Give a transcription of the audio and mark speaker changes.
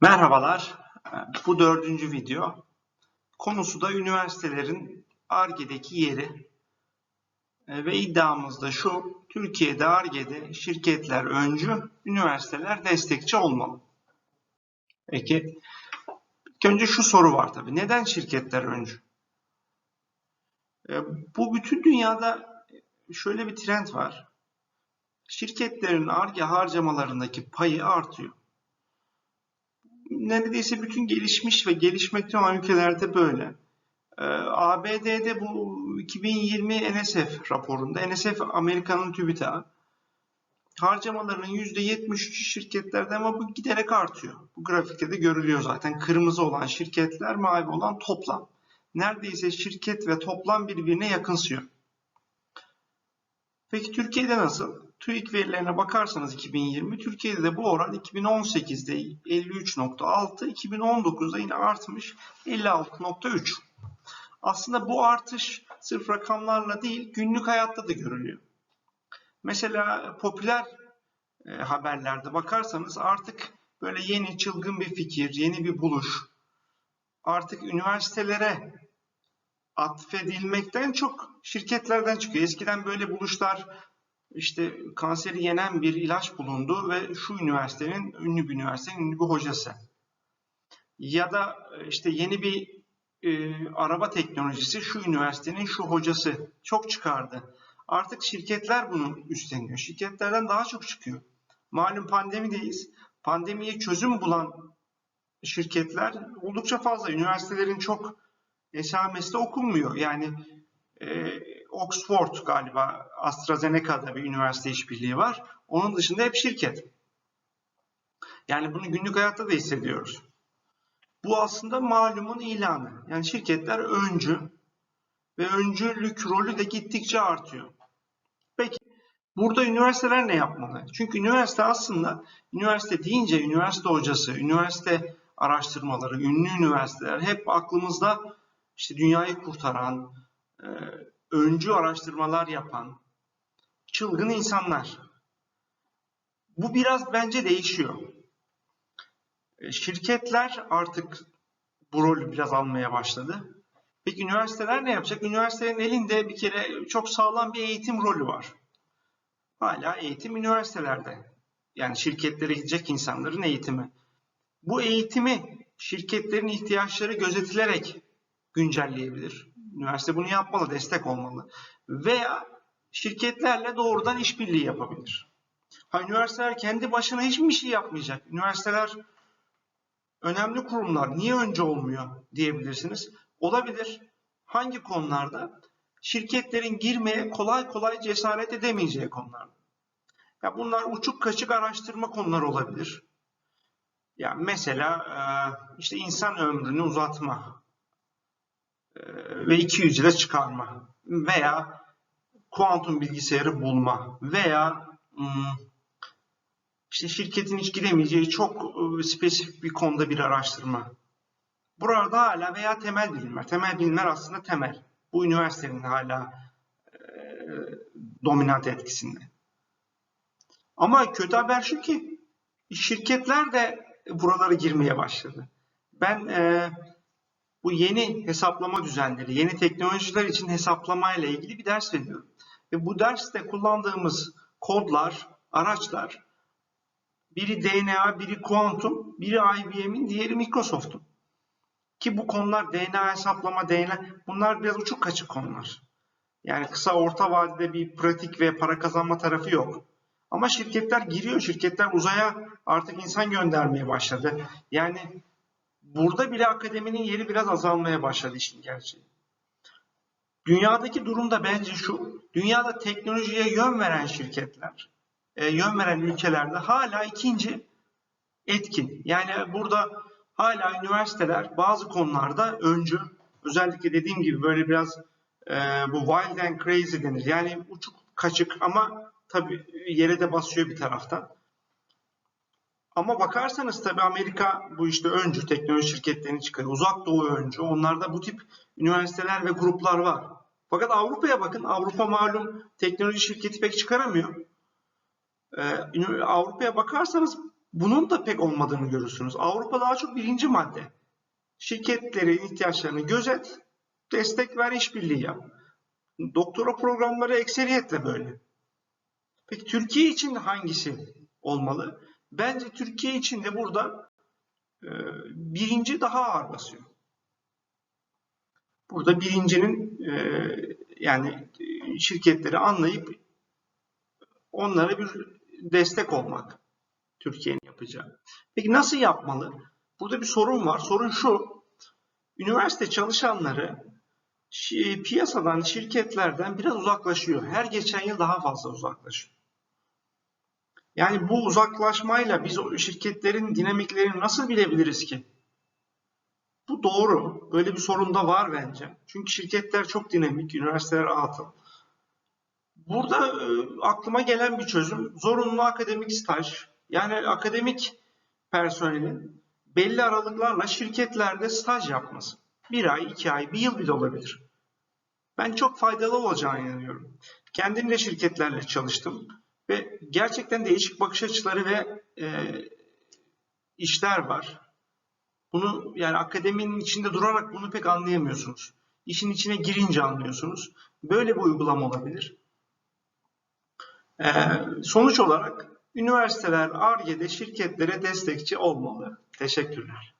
Speaker 1: Merhabalar. Bu dördüncü video. Konusu da üniversitelerin ARGE'deki yeri. E, Ve iddiamız da şu, Türkiye'de ARGE'de şirketler öncü, üniversiteler destekçi olmalı. Peki, önce şu soru var tabii. Neden şirketler öncü? E, Bu bütün dünyada şöyle bir trend var. Şirketlerin ARGE harcamalarındaki payı artıyor neredeyse bütün gelişmiş ve gelişmekte olan ülkelerde böyle. Ee, ABD'de bu 2020 NSF raporunda, NSF Amerika'nın TÜBİTAK'ı harcamalarının %73'ü şirketlerde ama bu giderek artıyor. Bu grafikte de görülüyor zaten. Kırmızı olan şirketler, mavi olan toplam. Neredeyse şirket ve toplam birbirine yakınsıyor. Peki Türkiye'de nasıl? TÜİK verilerine bakarsanız 2020, Türkiye'de de bu oran 2018'de 53.6, 2019'da yine artmış 56.3. Aslında bu artış sırf rakamlarla değil, günlük hayatta da görülüyor. Mesela popüler e, haberlerde bakarsanız artık böyle yeni çılgın bir fikir, yeni bir buluş artık üniversitelere atfedilmekten çok şirketlerden çıkıyor. Eskiden böyle buluşlar işte kanseri yenen bir ilaç bulundu ve şu üniversitenin ünlü bir üniversitenin ünlü bir hocası. Ya da işte yeni bir e, araba teknolojisi şu üniversitenin şu hocası çok çıkardı. Artık şirketler bunu üstleniyor. Şirketlerden daha çok çıkıyor. Malum pandemideyiz. Pandemiye çözüm bulan şirketler oldukça fazla. Üniversitelerin çok esamesi okunmuyor. Yani e, Oxford galiba AstraZeneca'da bir üniversite işbirliği var. Onun dışında hep şirket. Yani bunu günlük hayatta da hissediyoruz. Bu aslında malumun ilanı. Yani şirketler öncü ve öncülük rolü de gittikçe artıyor. Peki burada üniversiteler ne yapmalı? Çünkü üniversite aslında üniversite deyince üniversite hocası, üniversite araştırmaları, ünlü üniversiteler hep aklımızda işte dünyayı kurtaran, öncü araştırmalar yapan çılgın insanlar. Bu biraz bence değişiyor. E, şirketler artık bu rolü biraz almaya başladı. Peki üniversiteler ne yapacak? Üniversitelerin elinde bir kere çok sağlam bir eğitim rolü var. Hala eğitim üniversitelerde. Yani şirketlere gidecek insanların eğitimi. Bu eğitimi şirketlerin ihtiyaçları gözetilerek güncelleyebilir. Üniversite bunu yapmalı, destek olmalı. Veya şirketlerle doğrudan işbirliği yapabilir. Ha, üniversiteler kendi başına hiçbir şey yapmayacak. Üniversiteler önemli kurumlar. Niye önce olmuyor diyebilirsiniz. Olabilir. Hangi konularda? Şirketlerin girmeye kolay kolay cesaret edemeyeceği konularda. Ya bunlar uçuk kaçık araştırma konuları olabilir. Ya mesela işte insan ömrünü uzatma ve 200 çıkarma veya kuantum bilgisayarı bulma veya işte şirketin hiç giremeyeceği çok spesifik bir konuda bir araştırma. Burada hala veya temel bilimler. Temel bilimler aslında temel. Bu üniversitenin hala e, dominant etkisinde. Ama kötü haber şu ki şirketler de buralara girmeye başladı. Ben e, bu yeni hesaplama düzenleri, yeni teknolojiler için hesaplama ile ilgili bir ders veriyorum. Ve bu derste kullandığımız kodlar, araçlar biri DNA, biri kuantum, biri IBM'in, diğeri Microsoft'un. Ki bu konular DNA hesaplama, DNA bunlar biraz uçuk kaçık konular. Yani kısa orta vadede bir pratik ve para kazanma tarafı yok. Ama şirketler giriyor, şirketler uzaya artık insan göndermeye başladı. Yani burada bile akademinin yeri biraz azalmaya başladı işin gerçeği. Dünyadaki durum da bence şu. Dünyada teknolojiye yön veren şirketler, e, yön veren ülkelerde hala ikinci etkin. Yani burada hala üniversiteler bazı konularda öncü. Özellikle dediğim gibi böyle biraz e, bu wild and crazy denir. Yani uçuk kaçık ama tabii yere de basıyor bir taraftan. Ama bakarsanız tabii Amerika bu işte öncü teknoloji şirketlerini çıkarıyor. Uzak Doğu öncü. Onlarda bu tip üniversiteler ve gruplar var. Fakat Avrupa'ya bakın. Avrupa malum teknoloji şirketi pek çıkaramıyor. Ee, Avrupa'ya bakarsanız Bunun da pek olmadığını görürsünüz. Avrupa daha çok birinci madde. Şirketlerin ihtiyaçlarını gözet, destek ver, işbirliği yap. Doktora programları ekseriyetle böyle. Peki Türkiye için hangisi olmalı? Bence Türkiye için de burada e, birinci daha ağır basıyor. Burada birincinin e, yani e, şirketleri anlayıp onlara bir destek olmak Türkiye'nin yapacağı. Peki nasıl yapmalı? Burada bir sorun var. Sorun şu. Üniversite çalışanları piyasadan, şirketlerden biraz uzaklaşıyor. Her geçen yıl daha fazla uzaklaşıyor. Yani bu uzaklaşmayla biz o şirketlerin dinamiklerini nasıl bilebiliriz ki? Bu doğru. Böyle bir sorun da var bence. Çünkü şirketler çok dinamik, üniversiteler atıl. Burada e, aklıma gelen bir çözüm zorunlu akademik staj. Yani akademik personelin belli aralıklarla şirketlerde staj yapması. Bir ay, iki ay, bir yıl bile olabilir. Ben çok faydalı olacağına inanıyorum. Kendim de şirketlerle çalıştım ve gerçekten değişik bakış açıları ve e, işler var. Bunu yani akademinin içinde durarak bunu pek anlayamıyorsunuz. İşin içine girince anlıyorsunuz. Böyle bir uygulama olabilir. Ee, sonuç olarak üniversiteler ARGE'de şirketlere destekçi olmalı. Teşekkürler.